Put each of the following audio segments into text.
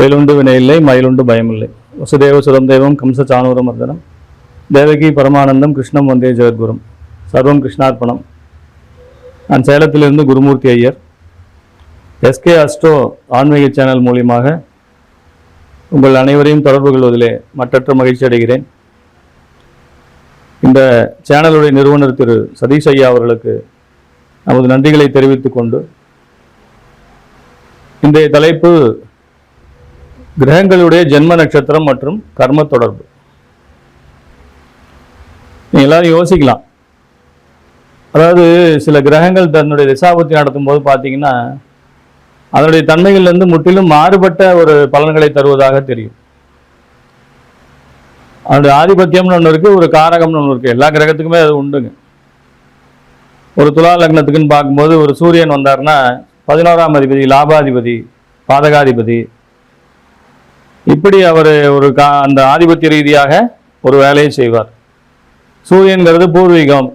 வெயிலுண்டு வினையில்லை மயிலுண்டு பயமில்லை வசுதேவ சுரம் தெய்வம் கம்ச சானூர மர்தனம் தேவகி பரமானந்தம் கிருஷ்ணம் வந்தே ஜெகத்குரும் சர்வம் கிருஷ்ணார்ப்பணம் நான் சேலத்திலிருந்து குருமூர்த்தி ஐயர் எஸ்கே அஸ்ட்ரோ ஆன்மீக சேனல் மூலியமாக உங்கள் அனைவரையும் தொடர்பு கொள்வதிலே மற்றற்ற மகிழ்ச்சி அடைகிறேன் இந்த சேனலுடைய நிறுவனர் திரு சதீஷ் ஐயா அவர்களுக்கு நமது நன்றிகளை தெரிவித்துக் கொண்டு இன்றைய தலைப்பு கிரகங்களுடைய ஜென்ம நட்சத்திரம் மற்றும் கர்ம தொடர்பு. எல்லாரும் யோசிக்கலாம். அதாவது சில கிரகங்கள் தன்னுடைய திசாபத்தி நடத்தும் போது பார்த்தீங்கன்னா அதனுடைய தன்மைகள்லேருந்து முற்றிலும் மாறுபட்ட ஒரு பலன்களை தருவதாக தெரியும். அதனுடைய ஆதிபத்தியம்னு ஒன்று இருக்குது ஒரு காரகம்னு ஒன்று இருக்குது எல்லா கிரகத்துக்குமே அது உண்டுங்க. ஒரு துலா லக்னத்துக்குன்னு பார்க்கும்போது ஒரு சூரியன் வந்தாருன்னா பதினோராம் அதிபதி லாபாதிபதி பாதகாதிபதி இப்படி அவர் ஒரு கா அந்த ஆதிபத்திய ரீதியாக ஒரு வேலையை செய்வார். சூரியன்கிறது பூர்வீகம்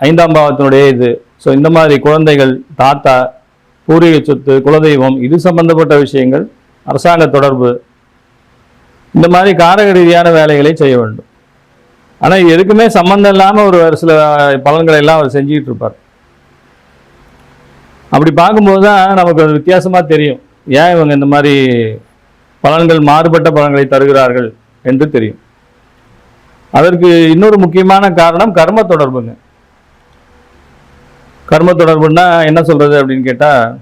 ஐந்தாம் பாவத்தினுடைய இது. ஸோ இந்த மாதிரி குழந்தைகள் தாத்தா பூர்வீக சொத்து குலதெய்வம் இது சம்பந்தப்பட்ட விஷயங்கள் அரசாங்க தொடர்பு இந்த மாதிரி காரக ரீதியான வேலைகளை செய்ய வேண்டும். ஆனால் இது எதுக்குமே சம்மந்தம் இல்லாமல் ஒரு ஒரு சில பலன்களை எல்லாம் அவர் செஞ்சுக்கிட்டு இருப்பார். அப்படி பார்க்கும்போது தான் நமக்கு அது வித்தியாசமாக தெரியும். ஏன் இவங்க இந்த மாதிரி பலன்கள் மாறுபட்ட பலன்களை தருகிறார்கள் என்று தெரியும். அதற்கு இன்னொரு முக்கியமான காரணம் கர்ம தொடர்புங்க. கர்ம தொடர்புன்னா என்ன சொல்றது அப்படின்னு கேட்டால்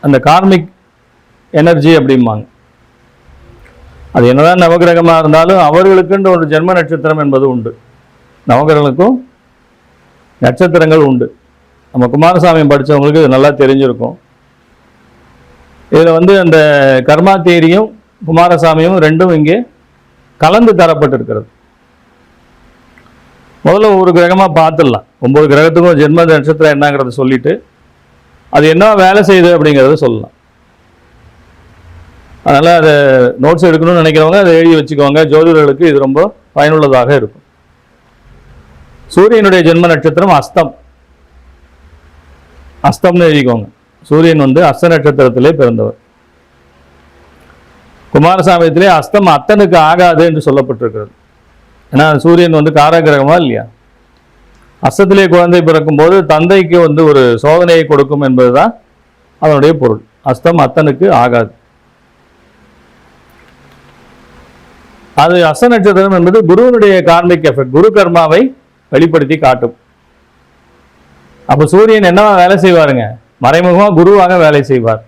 அந்த கார்மிக் எனர்ஜி அப்படிம்பாங்க. அது என்னதான் நவகிரகமாக இருந்தாலும் அவர்களுக்குன்ற ஒரு ஜென்ம நட்சத்திரம் என்பது உண்டு. நவகிரகங்களுக்கும் நட்சத்திரங்கள் உண்டு. நம்ம குமாரசாமி படித்தவங்களுக்கு இது நல்லா தெரிஞ்சிருக்கும். இதில் வந்து அந்த கர்மா தேரியும் குமாரசாமியும் ரெண்டும் இங்கே கலந்து தரப்பட்டிருக்கிறது. முதல்ல ஒரு கிரகமாக பார்த்துடலாம். ஒம்பது கிரகத்துக்கும் ஜென்ம நட்சத்திரம் என்னங்கிறத சொல்லிட்டு அது என்ன வேலை செய்யுது அப்படிங்கிறத சொல்லலாம். அதனால் அதை நோட்ஸ் எடுக்கணும்னு நினைக்கிறவங்க அதை எழுதி வச்சுக்கோங்க. ஜோதிடர்களுக்கு இது ரொம்ப பயனுள்ளதாக இருக்கும். சூரியனுடைய ஜென்ம நட்சத்திரம் அஸ்தம். அஸ்தம்னு எழுதிக்கோங்க. சூரியன் வந்து அஸ்த நட்சத்திரத்திலே பிறந்தவர். குமாரசாமியத்திலே அஸ்தம் அத்தனுக்கு ஆகாது என்று சொல்லப்பட்டிருக்கிறது. ஏன்னா சூரியன் வந்து காரகிரகமா இல்லையா? அஸ்தத்திலே குழந்தை பிறக்கும்போது தந்தைக்கு வந்து ஒரு சோதனையை கொடுக்கும் என்பதுதான் அதனுடைய பொருள். அஸ்தம் அத்தனுக்கு ஆகாது. அது அஸ்த நட்சத்திரம் என்பது குருவனுடைய கார்மிக் எஃபெக்ட் குரு கர்மாவை வெளிப்படுத்தி காட்டும். அப்போ சூரியன் என்னவா வேலை செய்வாருங்க? மறைமுகமாக குருவாக வேலை செய்வார்.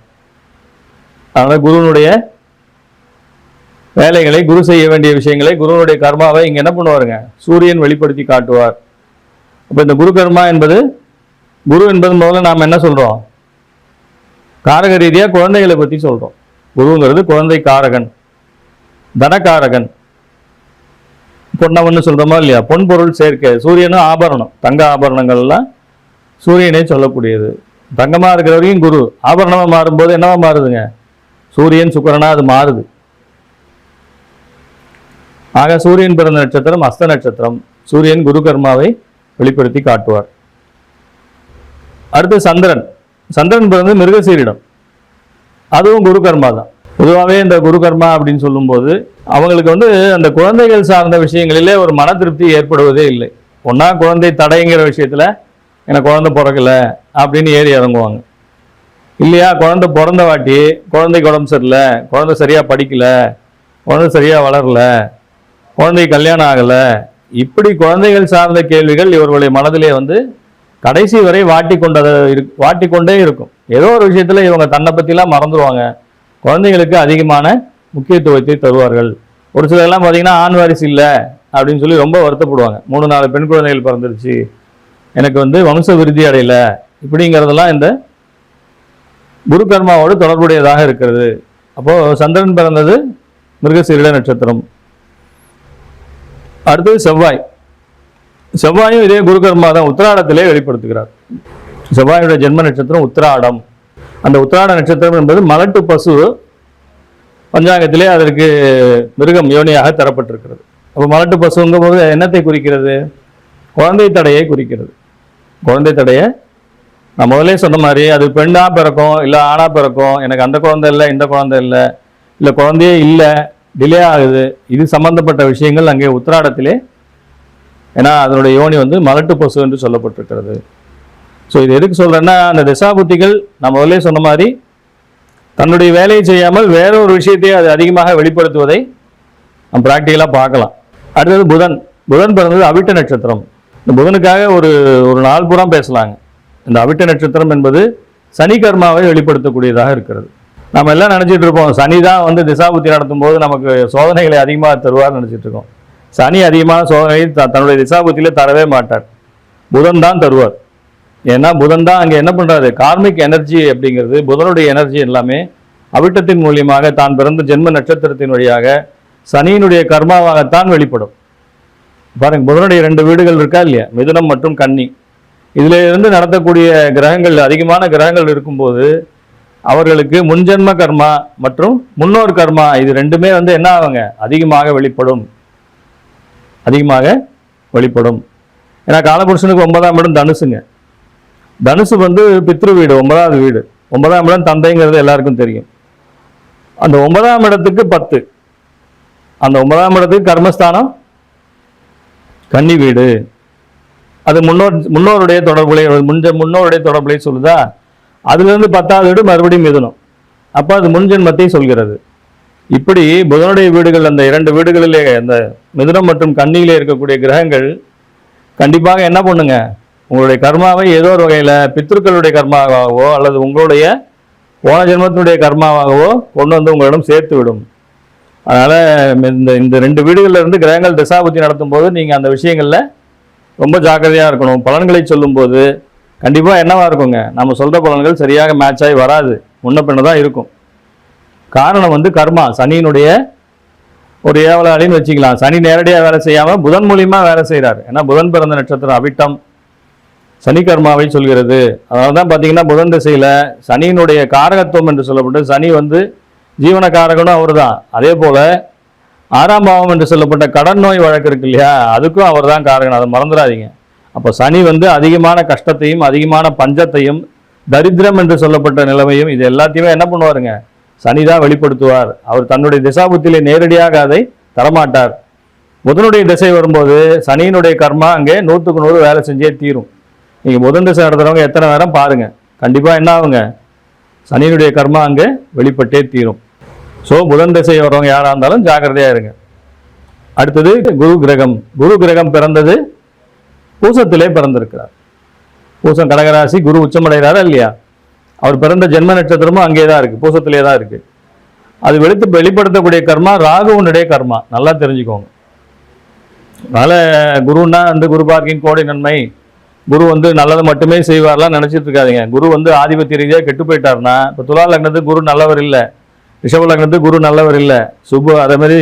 அதனால் குருவனுடைய வேலைகளை குரு செய்ய வேண்டிய விஷயங்களை குருவனுடைய கர்மாவை இங்கே என்ன பண்ணுவாருங்க? சூரியன் வெளிப்படுத்தி காட்டுவார். அப்போ இந்த குரு கர்மா என்பது குரு என்பது முதல்ல நாம் என்ன சொல்கிறோம் காரக ரீதியாக குழந்தைகளை பற்றி சொல்கிறோம் குருங்கிறது குழந்தை காரகன் தனகாரகன் பொன்னவன்னு சொல்கிறோமா இல்லையா? பொன் பொருள் சேர்க்கை சூரியனும் ஆபரணம் தங்க ஆபரணங்கள்லாம் சூரியனே சொல்லக்கூடியது. தங்கமாக இருக்கிற வரைக்கும் குரு ஆபரணமாக மாறும்போது என்னவா மாறுதுங்க? சூரியன் சுக்கரனா அது மாறுது. ஆக சூரியன் பிறந்த நட்சத்திரம் அஸ்த நட்சத்திரம். சூரியன் குரு கர்மாவை வெளிப்படுத்தி காட்டுவார். அடுத்து சந்திரன். சந்திரன் பிறந்து மிருகசீரிடம். அதுவும் குரு கர்மா தான். பொதுவாகவே இந்த குரு கர்மா அப்படின்னு சொல்லும்போது அவங்களுக்கு வந்து அந்த குழந்தைகள் சார்ந்த விஷயங்களிலே ஒரு மன திருப்தி ஏற்படுவதே இல்லை. ஒன்றா குழந்தை தடைங்கிற விஷயத்தில் எனக்கு குழந்தை பிறக்கல அப்படின்னு ஏறி இறங்குவாங்க. இல்லையா? குழந்தை பிறந்த வாட்டி குழந்தைக்கு உடம்பு சரியில்லை குழந்தை சரியா படிக்கல குழந்தை சரியா வளரல குழந்தை கல்யாணம் ஆகலை. இப்படி குழந்தைகள் சார்ந்த கேள்விகள் இவர்களுடைய மனதிலே வந்து கடைசி வரை வாட்டி கொண்டதை இரு வாட்டி கொண்டே இருக்கும். ஏதோ ஒரு விஷயத்தில் இவங்க தன்னை பற்றிலாம் மறந்துடுவாங்க குழந்தைகளுக்கு அதிகமான முக்கியத்துவத்தை தருவார்கள். ஒரு சிலர்லாம் பார்த்தீங்கன்னா ஆண் வாரிசு இல்லை அப்படின்னு சொல்லி ரொம்ப வருத்தப்படுவாங்க. மூணு நாலு பெண் குழந்தைகள் பிறந்துருச்சு. எனக்கு வந்து வம்ச விருத்தி அடையலை இப்படிங்கிறதெல்லாம் இந்த குரு கர்மாவோடு தொடர்புடையதாக இருக்கிறது. அப்போ சந்திரன் பிறந்தது மிருகசீரிட நட்சத்திரம். அடுத்தது செவ்வாய். செவ்வாயும் இதே குருகர்மா தான் உத்திராடத்திலே வெளிப்படுத்துகிறார். செவ்வாயோட ஜென்ம நட்சத்திரம் உத்திராடம். அந்த உத்திராட நட்சத்திரம் என்பது மலட்டு பசு பஞ்சாங்கத்திலே அதற்கு மிருகம் யோனியாக தரப்பட்டிருக்கிறது. அப்போ மலட்டு பசுங்கும் போது என்னத்தை குறிக்கிறது? குழந்தை தடையை குறிக்கிறது. குழந்தை தடையை. நான் முதல்ல சொன்ன மாதிரி அது பெண்ணா பிறக்கும் இல்லை ஆணா பிறக்கும் எனக்கு அந்த குழந்தை இல்லை இந்த குழந்தை இல்லை இல்லை குழந்தையே இல்லை டிலே ஆகுது. இது சம்பந்தப்பட்ட விஷயங்கள் அங்கே உத்திராடத்திலே ஏன்னா அதனுடைய யோனி வந்து மலட்டு பசு என்று சொல்லப்பட்டிருக்கிறது. ஸோ இது எதுக்கு சொல்கிறேன்னா அந்த திசாபுத்திகள் நான் முதல்ல சொன்ன மாதிரி தன்னுடைய வேலையை செய்யாமல் வேற ஒரு விஷயத்தையே அது அதிகமாக வெளிப்படுத்துவதை நம்ம ப்ராக்டிக்கலாக பார்க்கலாம். அடுத்தது புதன். புதன் பிறந்தது அவிட்ட நட்சத்திரம். இந்த புதனுக்காக ஒரு ஒரு நாள் பூரா பேசலாங்க. இந்த அவிட்ட நட்சத்திரம் என்பது சனி கர்மாவை வெளிப்படுத்தக்கூடியதாக இருக்கிறது. நம்ம எல்லாம் நினச்சிட்டு இருப்போம் சனி தான் வந்து திசாபுத்தி நடத்தும் போது நமக்கு சோதனைகளை அதிகமாக தருவார்னு நினச்சிட்டு இருக்கோம். சனி அதிகமான சோதனையை த- தன்னுடைய திசாபுத்தியில் தரவே மாட்டார். புதன் தான் தருவார். ஏன்னா புதன் தான் அங்கே என்ன பண்ணுறாரு கார்மிக் எனர்ஜி அப்படிங்கிறது புதனுடைய எனர்ஜி எல்லாமே அவிட்டத்தின் மூலியமாக தான் பிறந்த ஜென்ம நட்சத்திரத்தின் வழியாக சனியினுடைய கர்மாவாகத்தான் வெளிப்படும். பாருங்க புதனுடைய ரெண்டு வீடுகள் இருக்கா இல்லையா? மிதுனம் மற்றும் கன்னி. இதுல இருந்து நடத்தக்கூடிய கிரகங்கள் அதிகமான கிரகங்கள் இருக்கும்போது அவர்களுக்கு முன்ஜென்ம கர்மா மற்றும் முன்னோர் கர்மா இது ரெண்டுமே வந்து என்ன ஆகுங்க? அதிகமாக வெளிப்படும். அதிகமாக வெளிப்படும். ஏன்னா காலபுருஷனுக்கு ஒன்பதாம் இடம் தனுசுங்க. தனுசு வந்து பித்ரு வீடு ஒன்பதாவது வீடு. ஒன்பதாம் இடம் தந்தைங்கிறது எல்லாருக்கும் தெரியும். அந்த ஒன்பதாம் இடத்துக்கு பத்து. அந்த ஒன்பதாம் இடத்துக்கு கர்மஸ்தானம் கன்னி வீடு. அது முன்னோர் முன்னோருடைய தொடர்புடைய முன்ஜ முன்னோருடைய தொடர்புடைய சொல்லுதா? அதுலேருந்து பத்தாவது வீடு மறுபடியும் மிதுனம் அப்போ அது முன்ஜென்மத்தை சொல்கிறது. இப்படி புதனுடைய வீடுகள் அந்த இரண்டு வீடுகளிலே அந்த மிதுனம் மற்றும் கன்னியிலே இருக்கக்கூடிய கிரகங்கள் கண்டிப்பாக என்ன பண்ணுங்க? உங்களுடைய கர்மாவை ஏதோ ஒரு வகையில் பித்ருக்களுடைய கர்மாவாகவோ அல்லது உங்களுடைய போன ஜென்மத்தினுடைய கர்மாவாகவோ கொண்டு வந்து உங்களிடம் சேர்த்து விடும் அதனால் இந்த இந்த ரெண்டு வீடுகளில் இருந்து கிரகங்கள் திசாபுத்தி நடத்தும் போது நீங்கள் அந்த விஷயங்களில் ரொம்ப ஜாக்கிரதையாக இருக்கணும். பலன்களை சொல்லும்போது கண்டிப்பாக என்னவாக இருக்குங்க? நம்ம சொல்கிற பலன்கள் சரியாக மேட்ச் ஆகி வராது. முன்ன பின்ன தான் இருக்கும். காரணம் வந்து கர்மா. சனியினுடைய ஒரு ஏவலாளின்னு வச்சுக்கலாம். சனி நேரடியாக வேலை செய்யாமல் புதன் மூலியமாக வேலை செய்கிறார் ஏன்னா புதன் பிறந்த நட்சத்திரம் அவிட்டம். சனி கர்மாவை சொல்கிறது. அதனால தான் பார்த்தீங்கன்னா புதன் திசையில் சனியினுடைய காரகத்துவம் என்று சொல்லப்பட்டு சனி வந்து ஜீவனக்காரகனும் அவர் தான் அதே போல் ஆறாம் பாவம் என்று சொல்லப்பட்ட கடன் நோய் வழக்கு இருக்கு இல்லையா? அதுக்கும் அவர் தான் காரகன் அதை மறந்துடாதீங்க. அப்போ சனி வந்து அதிகமான கஷ்டத்தையும் அதிகமான பஞ்சத்தையும் தரித்திரம் என்று சொல்லப்பட்ட நிலைமையும் இது எல்லாத்தையுமே என்ன பண்ணுவாருங்க? சனி தான் வெளிப்படுத்துவார். அவர் தன்னுடைய திசாபுத்திலே நேரடியாக அதை தரமாட்டார். புதனுடைய திசை வரும்போது சனியினுடைய கர்மா அங்கே நூற்றுக்கு நூறு வேலை செஞ்சே தீரும். நீங்கள் புதன் திசை நடத்துகிறவங்க எத்தனை நேரம் பாருங்கள் கண்டிப்பாக என்ன ஆகுங்க? சனியினுடைய கர்மா அங்கே வெளிப்பட்டே தீரும். ஸோ புதன் திசை வரவங்க யாராக இருந்தாலும் ஜாக்கிரதையாக இருங்க. அடுத்தது குரு கிரகம். குரு கிரகம் பிறந்தது பூசத்திலே பிறந்திருக்கிறார். பூசம் கடகராசி குரு உச்சமடைகிறாரா இல்லையா? அவர் பிறந்த ஜென்ம நட்சத்திரமும் அங்கே தான் இருக்குது பூசத்திலே தான் இருக்குது அது வெளித்து வெளிப்படுத்தக்கூடிய கர்மா ராகுவனுடைய கர்மா. நல்லா தெரிஞ்சுக்கோங்க. அதனால் குருன்னா வந்து குரு பார்க்கிங் கோடை நன்மை. குரு வந்து நல்லதை மட்டுமே செய்வார்லாம் நினச்சிட்டு இருக்காதீங்க. குரு வந்து ஆதிபத்திய ரீதியாக கெட்டு போயிட்டார்னா இப்போ துலா லக்னத்துக்கு குரு நல்லவர் இல்லை. ரிஷப லக்னத்துக்கு குரு நல்லவர் இல்லை. சுப அதே மாதிரி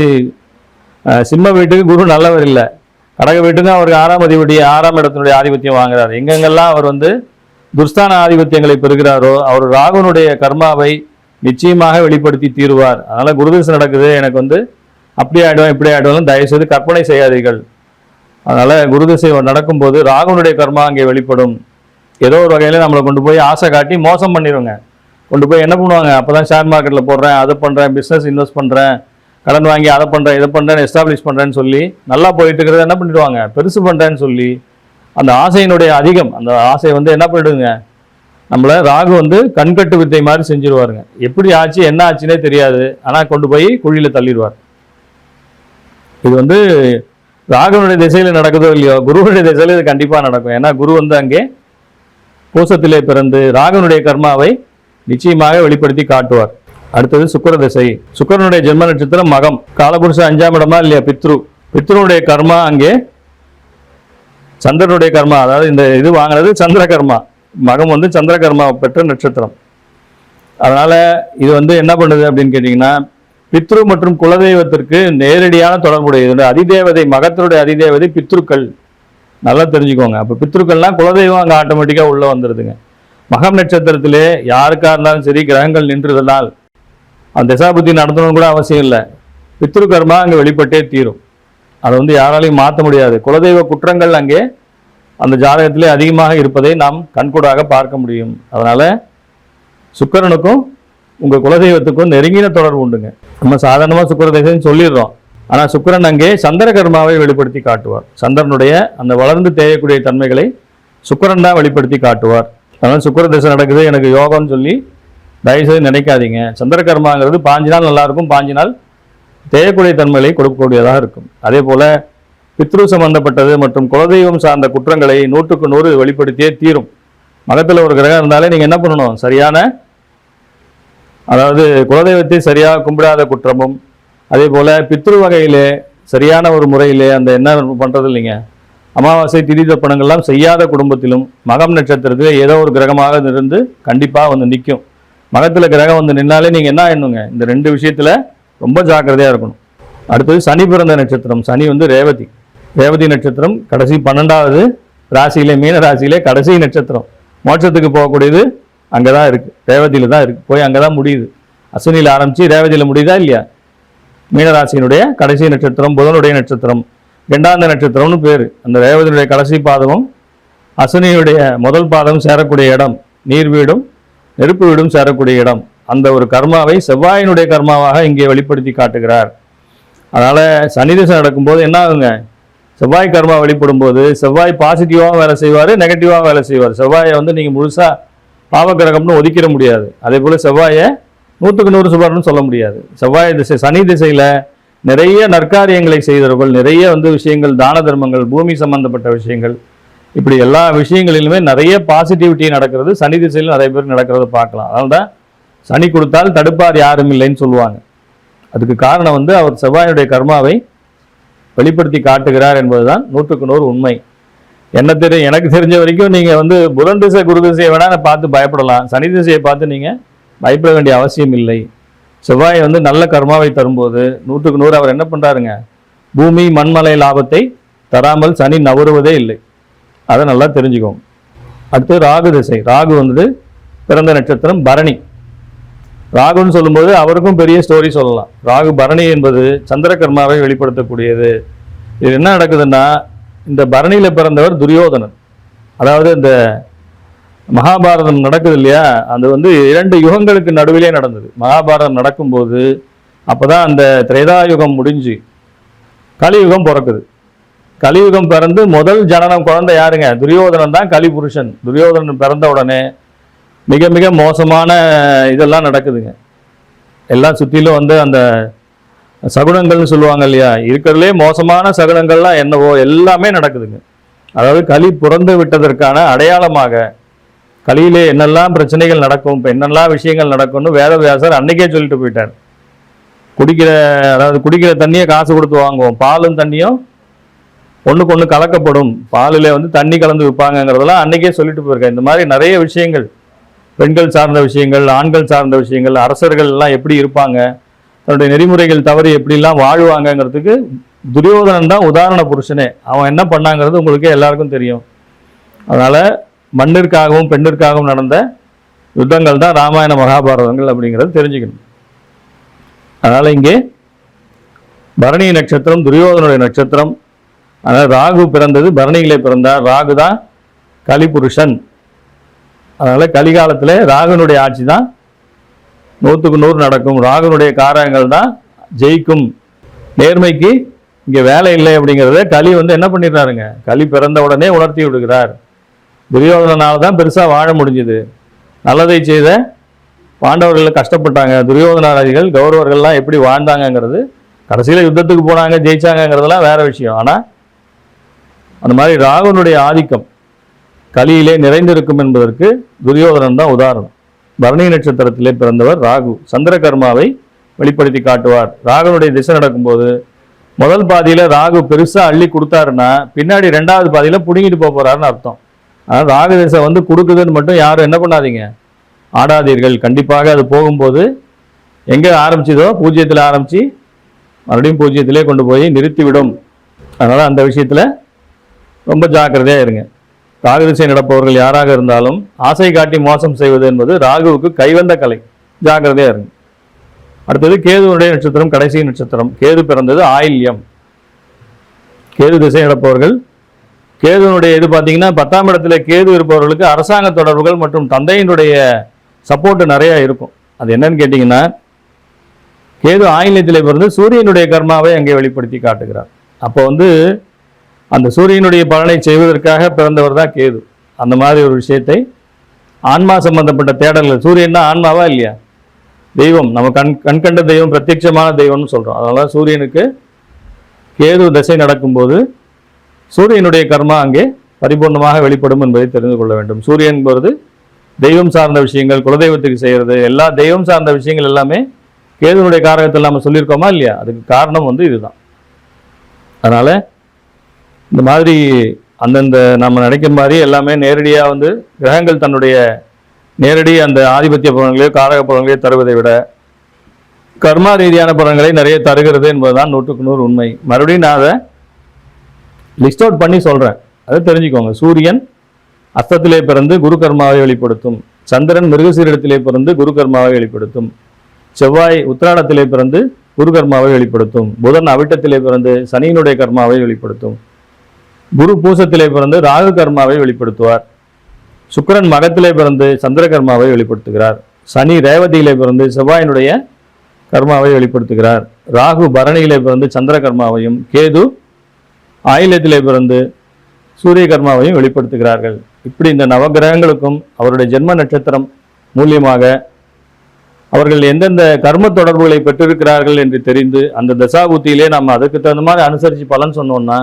சிம்ம வீட்டுக்கு குரு நல்லவர் இல்லை. கடக வீட்டுக்கும் அவருக்கு ஆறாம் அதிபதி ஆறாம் இடத்தினுடைய ஆதிபத்தியம் வாங்குறாரு. எங்கெங்கெல்லாம் அவர் வந்து துர்ஸ்தான ஆதிபத்தியங்களை பெறுகிறாரோ அவர் ராகுனுடைய கர்மாவை நிச்சயமாக வெளிப்படுத்தி தீருவார். அதனால் குருதிசை நடக்குது. எனக்கு வந்து அப்படி ஆயிடும் இப்படி ஆயிடும் தயவுசெய்து கற்பனை செய்யாதீர்கள். அதனால குருதிசை நடக்கும்போது ராகுனுடைய கர்மா அங்கே வெளிப்படும். ஏதோ ஒரு வகையில் நம்மளை கொண்டு போய் ஆசை காட்டி மோசம் பண்ணிடுவோங்க கொண்டு போய் என்ன பண்ணுவாங்க? அப்போ தான் ஷேர் மார்க்கெட்டில் போடுறேன் அதை பண்ணுறேன் பிஸ்னஸ் இன்வெஸ்ட் பண்ணுறேன் கடன் வாங்கி அதை பண்ணுறேன் இதை பண்ணுறேன் எஸ்டாப்ளிஷ் பண்ணுறேன்னு சொல்லி நல்லா போயிட்டு இருக்கிறத என்ன பண்ணிடுவாங்க? பெருசு பண்ணுறேன்னு சொல்லி அந்த ஆசையினுடைய அதிகம் அந்த ஆசை வந்து என்ன பண்ணிடுங்க? நம்மளை ராகு வந்து கண்கட்டு வித்தை மாதிரி செஞ்சிருவாருங்க. எப்படி ஆச்சு என்ன ஆச்சுன்னே தெரியாது. ஆனால் கொண்டு போய் குழியில் தள்ளிடுவார். இது வந்து ராகுனுடைய திசையில் நடக்குதோ இல்லையோ குருவனுடைய திசையில் இது கண்டிப்பாக நடக்கும். ஏன்னா குரு வந்து அங்கே பூசத்திலே பிறந்து ராகுனுடைய கர்மாவை நிச்சயமாக வெளிப்படுத்தி காட்டுவார். அடுத்தது சுக்கிர திசை. சுக்கிரனுடைய ஜென்ம நட்சத்திரம் மகம். காலபுருஷ அஞ்சாம் இடமா இல்லையா? பித்ரு. பித்ருனுடைய கர்மா அங்கே சந்திரனுடைய கர்மா. அதாவது இந்த இது வாங்கினது சந்திர கர்மா. மகம் வந்து சந்திர கர்மா பெற்ற நட்சத்திரம். அதனால இது வந்து என்ன பண்ணுது அப்படின்னு கேட்டிங்கன்னா பித்ரு மற்றும் குலதெய்வத்திற்கு நேரடியான தொடர்புடையது அதிதேவதை மகத்தருடைய அதிதேவதை பித்ருக்கள். நல்லா தெரிஞ்சுக்கோங்க. அப்போ பித்ருக்கள்லாம் குலதெய்வம் அங்கே ஆட்டோமேட்டிக்காக உள்ளே வந்துடுதுங்க மகம் நட்சத்திரத்திலே யாருக்காக இருந்தாலும் சரி கிரகங்கள் நின்றுதனால் அந்த திசாபுத்தி நடத்தணும்னு கூட அவசியம் இல்லை. பித்ரு கர்மா அங்கே வெளிப்பட்டே தீரும். அதை வந்து யாராலையும் மாற்ற முடியாது. குலதெய்வ குற்றங்கள் அங்கே அந்த ஜாதகத்திலே அதிகமாக இருப்பதை நாம் கண்கூடாக பார்க்க முடியும். அதனால் சுக்கரனுக்கும் உங்கள் குலதெய்வத்துக்கும் நெருங்கின தொடர்பு உண்டுங்க. நம்ம சாதாரணமாக சுக்கிர சொல்லிடுறோம். ஆனால் சுக்கிரன் அங்கே சந்திர கர்மாவை வெளிப்படுத்தி காட்டுவார். சந்திரனுடைய அந்த வளர்ந்து தேயக்கூடிய தன்மைகளை சுக்கரன் தான் வெளிப்படுத்தி காட்டுவார். அதனால் சுக்கர தசை நடக்குது எனக்கு யோகம்னு சொல்லி தயவுசெய்து நினைக்காதீங்க. சந்திர கர்மாங்கிறது பாஞ்சு நாள் நல்லாயிருக்கும் பாஞ்சு நாள் தேயக்கூடிய தன்மைகளை கொடுக்கக்கூடியதாக இருக்கும். அதே போல் பித்ரு சம்பந்தப்பட்டது மற்றும் குலதெய்வம் சார்ந்த குற்றங்களை நூற்றுக்கு நூறு வெளிப்படுத்தியே தீரும். மகத்தில் ஒரு கிரகம் இருந்தாலே நீங்கள் என்ன பண்ணணும்? சரியான அதாவது குலதெய்வத்தை சரியாக கும்பிடாத குற்றமும் அதே போல் பித்ரு வகையிலே சரியான ஒரு முறையிலே அந்த என்ன பண்ணுறது இல்லைங்க அமாவாசை திதி தப்பணங்கள்லாம் செய்யாத குடும்பத்திலும் மகம் நட்சத்திரத்தில் ஏதோ ஒரு கிரகமாக இருந்து கண்டிப்பாக வந்து நிற்கும் மகத்தில் கிரகம் வந்து நின்னாலே நீங்கள் என்ன ஆயிடணுங்க? இந்த ரெண்டு விஷயத்தில் ரொம்ப ஜாக்கிரதையாக இருக்கணும். அடுத்தது சனி பிறந்த நட்சத்திரம். சனி வந்து ரேவதி. ரேவதி நட்சத்திரம் கடைசி பன்னெண்டாவது ராசியிலே மீன ராசியிலே கடைசி நட்சத்திரம். மோட்சத்துக்கு போகக்கூடியது அங்கே தான் இருக்குது ரேவதியில் தான் இருக்குது போய் அங்கே தான் முடியுது. அஸ்வினியில் ஆரம்பித்து ரேவதியில் முடியுதா இல்லையா? மீனராசியினுடைய கடைசி நட்சத்திரம் புதனுடைய நட்சத்திரம். ரெண்டாந்த நட்சத்திரம்னு பேர். அந்த ரேவதியுடைய கடைசி பாதமும் அசுனியுடைய முதல் பாதம் சேரக்கூடிய இடம் நீர் வீடும் நெருப்பு வீடும் சேரக்கூடிய இடம். அந்த ஒரு கர்மாவை செவ்வாயினுடைய கர்மாவாக இங்கே வெளிப்படுத்தி காட்டுகிறார். அதனால் சனி திசை நடக்கும்போது என்ன ஆகுங்க? செவ்வாய் கர்மா வெளிப்படும் போது செவ்வாய் பாசிட்டிவாக வேலை செய்வார் நெகட்டிவாகவும் வேலை செய்வார். செவ்வாயை வந்து நீங்கள் முழுசாக பாவகிரகம்னு ஒதுக்கிட முடியாது. அதே போல் செவ்வாயை நூற்றுக்கு நூறு சுபர்னு சொல்ல முடியாது. செவ்வாய் திசை சனி திசையில் நிறைய நற்காரியங்களை செய்தவர்கள் நிறைய வந்து விஷயங்கள் தான தர்மங்கள் பூமி சம்பந்தப்பட்ட விஷயங்கள் இப்படி எல்லா விஷயங்களிலுமே நிறைய பாசிட்டிவிட்டி நடக்கிறது சனி திசையில் நிறைய பேர் நடக்கிறத பார்க்கலாம். அதனால தான் சனி கொடுத்தால் தடுப்பார் யாரும் இல்லைன்னு சொல்லுவாங்க. அதுக்கு காரணம் வந்து அவர் செவ்வாயுடைய கர்மாவை வெளிப்படுத்தி காட்டுகிறார் என்பதுதான் நூற்றுக்கு நூறு உண்மை. என்ன தெரியும் எனக்கு தெரிஞ்ச வரைக்கும் நீங்கள் வந்து புதன் திசை குரு திசையை வேணா பார்த்து பயப்படலாம். சனி திசையை பார்த்து நீங்கள் பயப்பட வேண்டிய அவசியம் இல்லை. செவ்வாய் வந்து நல்ல கர்மாவை தரும்போது நூற்றுக்கு நூறு அவர் என்ன பண்ணுறாருங்க பூமி மண்மலை லாபத்தை தராமல் சனி நவருவதே இல்லை. அதை நல்லா தெரிஞ்சுக்கோங்க. அடுத்து ராகு திசை. ராகு வந்து பிறந்த நட்சத்திரம் பரணி. ராகுன்னு சொல்லும்போது அவருக்கும் பெரிய ஸ்டோரி சொல்லலாம். ராகு பரணி என்பது சந்திர கர்மாவை வெளிப்படுத்தக்கூடியது. இது என்ன நடக்குதுன்னா இந்த பரணியில் பிறந்தவர் துரியோதனன். அதாவது இந்த மகாபாரதம் நடக்குது இல்லையா? அது வந்து இரண்டு யுகங்களுக்கு நடுவிலே நடந்தது. மகாபாரதம் நடக்கும்போது அப்பதான் அந்த திரேதாயுகம் முடிஞ்சு கலியுகம் பிறக்குது. கலியுகம் பிறந்து முதல் ஜனனம் குழந்தை யாருங்க? துரியோதனன் தான் கலிபுருஷன். துரியோதனன் பிறந்த உடனே மிக மிக மோசமான இதெல்லாம் நடக்குதுங்க. எல்லாம் சுற்றிலும் வந்து அந்த சகுனங்கள்னு சொல்லுவாங்க இல்லையா? இருக்கிறதுலே மோசமான சகுனங்கள்லாம் என்னவோ எல்லாமே நடக்குதுங்க. அதாவது களி பிறந்து விட்டதற்கான அடையாளமாக களியிலே என்னெல்லாம் பிரச்சனைகள் நடக்கும் இப்போ என்னெல்லாம் விஷயங்கள் நடக்கும்னு வேதவியாசர் அன்னைக்கே சொல்லிட்டு போயிட்டார். குடிக்கிற அதாவது குடிக்கிற தண்ணியை காசு கொடுத்து வாங்குவோம். பாலும் தண்ணியும் ஒன்றுக்கு ஒன்று கலக்கப்படும். பாலில் வந்து தண்ணி கலந்து விற்பாங்கங்கிறதெல்லாம் அன்னைக்கே சொல்லிட்டு போயிருக்கேன் இந்த மாதிரி நிறைய விஷயங்கள் பெண்கள் சார்ந்த விஷயங்கள் ஆண்கள் சார்ந்த விஷயங்கள் அரசர்கள் எல்லாம் எப்படி இருப்பாங்க? தன்னுடைய நெறிமுறைகள் தவறி எப்படிலாம் வாழ்வாங்கங்கிறதுக்கு துரியோதனன் தான் உதாரண புருஷனே. அவன் என்ன பண்ணாங்கிறது உங்களுக்கே எல்லாருக்கும் தெரியும். அதனால் மண்ணிற்காகவும் பெண்ணிற்காகவும் நடந்த யுத்தங்கள் தான் ராமாயண மகாபாரதங்கள் அப்படிங்கிறது தெரிஞ்சுக்கணும். அதனால் இங்கே பரணி நட்சத்திரம் துரியோதனுடைய நட்சத்திரம். அதனால் ராகு பிறந்தது பரணியிலே பிறந்தார். ராகு தான் கலிபுருஷன். அதனால் கலிகாலத்தில் ராகுனுடைய ஆட்சி தான் நூற்றுக்கு நூறு நடக்கும். ராகுனுடைய காரகங்கள் தான் ஜெயிக்கும். நேர்மைக்கு இங்கே வேலை இல்லை அப்படிங்கிறத களி வந்து என்ன பண்ணிடுறாருங்க? களி பிறந்த உடனே உணர்த்தி விடுகிறார். துரியோதனால தான் பெருசாக வாழ முடிஞ்சுது. நல்லதை செய்த பாண்டவர்கள் கஷ்டப்பட்டாங்க. துரியோதனாதிகள் கௌரவர்கள்லாம் எப்படி வாழ்ந்தாங்கங்கிறது கடைசியில் யுத்தத்துக்கு போனாங்க ஜெயிச்சாங்கங்கிறதெல்லாம் வேற விஷயம். ஆனால் அந்த மாதிரி ராகுனுடைய ஆதிக்கம் கலியிலே நிறைந்திருக்கும் என்பதற்கு துரியோதனன் தான் உதாரணம். பரணி நட்சத்திரத்திலே பிறந்தவர் ராகு. சந்திர கர்மாவை வெளிப்படுத்தி காட்டுவார். ராகுனுடைய திசை நடக்கும்போது முதல் பாதியில் ராகு பெருசாக அள்ளி கொடுத்தாருன்னா பின்னாடி ரெண்டாவது பாதியில் பிடுங்கிட்டு போக போகிறாருன்னு அர்த்தம். ஆனால் ராகு திசை வந்து கொடுக்குதுன்னு மட்டும் யாரும் என்ன பண்ணாதீங்க. ஆடாதீர்கள். கண்டிப்பாக அது போகும்போது எங்கே ஆரம்பிச்சதோ பூஜ்ஜியத்தில் ஆரம்பித்து மறுபடியும் பூஜ்ஜியத்திலே கொண்டு போய் நிறுத்திவிடும். அதனால் அந்த விஷயத்தில் ரொம்ப ஜாக்கிரதையாக இருங்க. ராகு திசை நடப்பவர்கள் யாராக இருந்தாலும் ஆசை காட்டி மோசம் செய்வது என்பது ராகுவுக்கு கைவந்த கலை. ஜாகிரதையாக இருங்க. அடுத்தது கேதுவனுடைய நட்சத்திரம் கடைசி நட்சத்திரம். கேது பிறந்தது ஆயில்யம். கேது திசை நடப்பவர்கள். கேதுவனுடைய இது பார்த்தீங்கன்னா பத்தாம் இடத்துல கேது இருப்பவர்களுக்கு அரசாங்க தொடர்புகள் மற்றும் தந்தையினுடைய சப்போர்ட் நிறையா இருக்கும். அது என்னன்னு கேட்டிங்கன்னா கேது ஆயில்யத்தில் பிறந்து சூரியனுடைய கர்மாவை அங்கே வெளிப்படுத்தி காட்டுகிறார். அப்போ வந்து அந்த சூரியனுடைய பலனை செய்வதற்காக பிறந்தவர் தான் கேது. அந்த மாதிரி ஒரு விஷயத்தை ஆன்மா சம்பந்தப்பட்ட தேடல்கள். சூரியன்னா ஆன்மாவா இல்லையா? தெய்வம். நம்ம கண் கண்கண்ட தெய்வம் பிரத்யட்சமான தெய்வம்னு சொல்கிறோம் அதனால சூரியனுக்கு கேது தசை நடக்கும்போது சூரியனுடைய கர்மா அங்கே பரிபூர்ணமாக வெளிப்படும் என்பதை தெரிந்து கொள்ள வேண்டும். சூரியன் போது தெய்வம் சார்ந்த விஷயங்கள் குலதெய்வத்துக்கு செய்கிறது எல்லா தெய்வம் சார்ந்த விஷயங்கள் எல்லாமே கேதுனுடைய காரகத்தில் நம்ம சொல்லியிருக்கோமா இல்லையா? அதுக்கு காரணம் வந்து இதுதான். அதனால் இந்த மாதிரி அந்தந்த நம்ம நினைக்கிற மாதிரி எல்லாமே நேரடியாக வந்து கிரகங்கள் தன்னுடைய நேரடி அந்த ஆதிபத்திய பலன்களையோ காரக பலன்களையோ தருவதை விட கர்மா ரீதியான பலன்களை நிறைய தருகிறது என்பதுதான் நூற்றுக்கு நூறு உண்மை. மறுபடியும் நான் அதை லிஸ்ட் அவுட் பண்ணி சொல்கிறேன் அதை தெரிஞ்சுக்கோங்க. சூரியன் அஸ்தத்திலே பிறந்து குரு கர்மாவை வெளிப்படுத்தும். சந்திரன் மிருகசீரிடத்திலே பிறந்து குரு கர்மாவை வெளிப்படுத்தும். செவ்வாய் உத்திராடத்திலே பிறந்து குரு கர்மாவை வெளிப்படுத்தும். புதன் அவிட்டத்திலே பிறந்து சனியினுடைய கர்மாவை வெளிப்படுத்தும். குரு பூசத்திலே பிறந்து ராகு கர்மாவை வெளிப்படுத்துவார். சுக்கரன் மகத்திலே பிறந்து சந்திர கர்மாவை வெளிப்படுத்துகிறார். சனி ரேவதியிலே பிறந்து செவ்வாயினுடைய கர்மாவை வெளிப்படுத்துகிறார். ராகு பரணியிலே பிறந்து சந்திர கர்மாவையும் கேது ஆயில்யத்திலே பிறந்து சூரிய கர்மாவையும் வெளிப்படுத்துகிறார்கள். இப்படி இந்த நவகிரகங்களுக்கும் அவருடைய ஜென்ம நட்சத்திரம் மூலியமாக அவர்கள் எந்தெந்த கர்ம தொடர்புகளை பெற்றிருக்கிறார்கள் என்று தெரிந்து அந்த தசாபூத்தியிலே நாம் அதுக்கு தகுந்த மாதிரி அனுசரித்து பலன் சொன்னோம்னா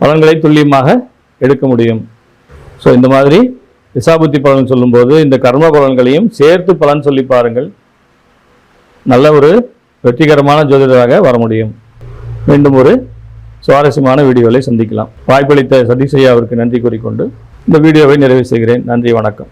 பலன்களை துல்லியமாக எடுக்க முடியும். ஸோ இந்த மாதிரி திசாபுத்தி பலன் சொல்லும்போது இந்த கர்ம பலன்களையும் சேர்த்து பலன் சொல்லி பாருங்கள். நல்ல ஒரு வெற்றிகரமான ஜோதிடராக வர முடியும். மீண்டும் ஒரு சுவாரஸ்யமான வீடியோவை சந்திக்கலாம். வாய்ப்பளித்த சதீஷ் ஐயா அவருக்கு நன்றி கூறிக்கொண்டு இந்த வீடியோவை நிறைவு செய்கிறேன். நன்றி வணக்கம்.